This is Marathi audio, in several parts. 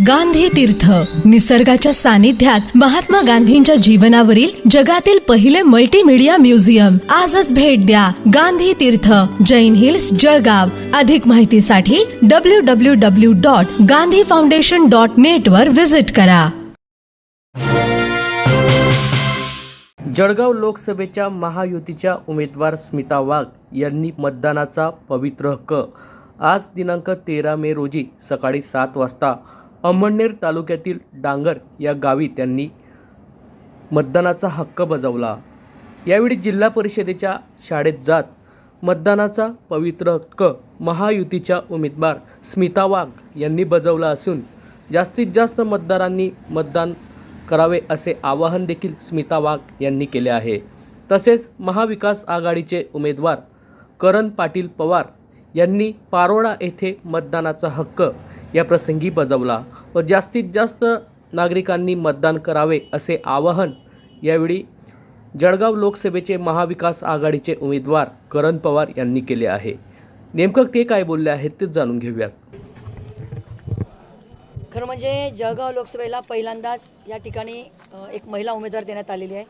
गांधी तीर्थ. निसर्गाच्या सानिध्यात महात्मा गांधींच्या जीवनावरील जगातील पहिले मल्टीमीडिया म्युझियम आजच भेट द्या गांधी तीर्थ. जैन हिल्स जळगाव. अधिक माहितीसाठी W W W dot Gandhi foundation dot net वर व्हिजिट करा. जळगाव लोकसभेच्या महायुतीच्या उमेदवार स्मिता वाघ यांनी मतदानाचा पवित्र हक्क. आज दिनांक तेरा मे रोजी सकाळी सात वाजता अमळनेर तालुक्यातील डांगर या गावी त्यांनी मतदानाचा हक्क बजावला. यावेळी जिल्हा परिषदेच्या शाळेत जात मतदानाचा पवित्र हक्क महायुतीच्या उमेदवार स्मिता वाघ यांनी बजावला असून जास्तीत जास्त मतदारांनी मतदान करावे असे आवाहन देखील स्मिता वाघ यांनी केले आहे. तसेच महाविकास आघाडीचे उमेदवार करण पाटील पवार यांनी पारोळा येथे मतदानाचा हक्क या प्रसंगी बजावला व जास्तीत जास्त नागरिकांनी मतदान करावे असे आवाहन यावेळी जळगाव लोकसभेचे महाविकास आघाडीचे उमेदवार करण पवार यांनी केले आहे. नेमकं ते काय बोलले आहेत ते जाणून घेऊयात. खरं म्हणजे जळगाव लोकसभेला पहिल्यांदाच या ठिकाणी एक महिला उमेदवार देण्यात आलेली आहे.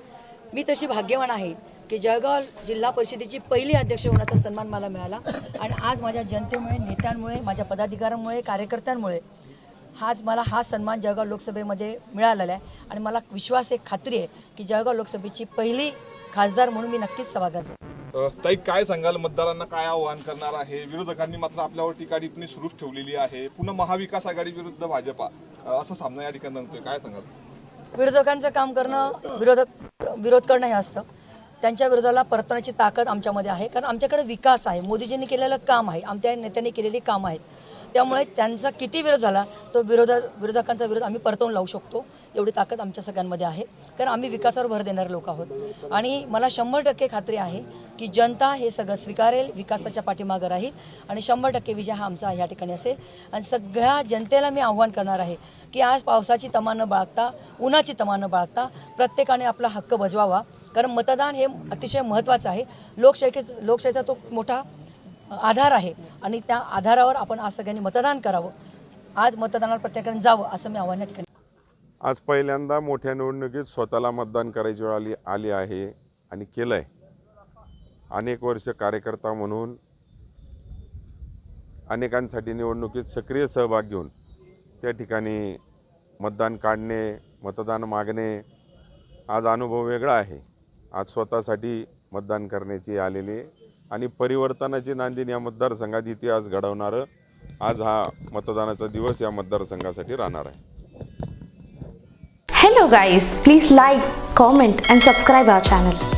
मी तशी भाग्यवान आहे. की जळगाव जिल्हा परिषदेची पहिली अध्यक्ष होण्याचा सन्मान मला मिळाला. आणि आज माझ्या जनतेमुळे नेत्यांमुळे माझ्या पदाधिकाऱ्यांमुळे कार्यकर्त्यांमुळे हाच मला हा सन्मान जळगाव लोकसभेमध्ये मिळालेला आहे. आणि मला विश्वास आहे खात्री आहे की जळगाव लोकसभेची पहिली खासदार म्हणून मी नक्कीच. अ, ताई काय सांगाल? मतदारांना काय आव्हान करणार आहे? विरोधकांनी मात्र आपल्यावर टीका टिप्पणी सुरूच ठेवलेली आहे. पुन्हा महाविकास आघाडी विरुद्ध भाजपा. असा सामना या ठिकाणी काय सांगाल? विरोधकांचं काम करणं विरोधक विरोध करणं हे असतं. त्यांच्या विरोधाला परतण्याची ताकद आमच्यामध्ये आहे. कारण आमच्याकडे विकास आहे. मोदीजींनी केलेलं काम आहे. आमच्या नेत्यांनी केलेली कामं आहेत. त्यामुळे त्यांचा किती विरोध झाला तो विरोधा विरोधकांचा विरोध आम्ही परतवून लावू शकतो. एवढी ताकद आमच्या सगळ्यांमध्ये आहे. कारण आम्ही विकासावर भर देणारे लोक आहोत. आणि मला शंभर टक्के खात्री आहे की जनता हे सगळं स्वीकारेल विकासाच्या पाठीमागं राहील. आणि शंभर टक्के विजय हा आमचा या ठिकाणी असेल. आणि सगळ्या जनतेला मी आव्हान करणार आहे की आज पावसाची तमा न बाळगता उन्हाची तमा न बाळगता प्रत्येकाने आपला हक्क बजवावा. कारण मतदान हे अतिशय महत्त्वाचं आहे. लोकशाही लोकशाहीचा तो मोठा आधार आहे आणि त्या आधारावर आपण आज सगळ्यांनी मतदान करावं. आज मतदानाला प्रत्येकाने जावं असं मी आव्हान या ठिकाणी आज पहिल्यांदा मोठ्या निवडणुकीत स्वतःला मतदान करायची वेळ आली आली आहे आणि केलं आहे अनेक वर्ष कार्यकर्ता म्हणून अनेकांसाठी निवडणुकीत सक्रिय सहभाग घेऊन त्या ठिकाणी मतदान काढणे मतदान मागणे आज अनुभव वेगळा आहे. आज स्वतःसाठी मतदान करण्याची आलेली आहे. आणि परिवर्तनाची नांदीन या मतदारसंघात इतिहास घडवणारं आज हा मतदानाचा दिवस या मतदारसंघासाठी राहणार आहे. Hello guys please like comment and subscribe our channel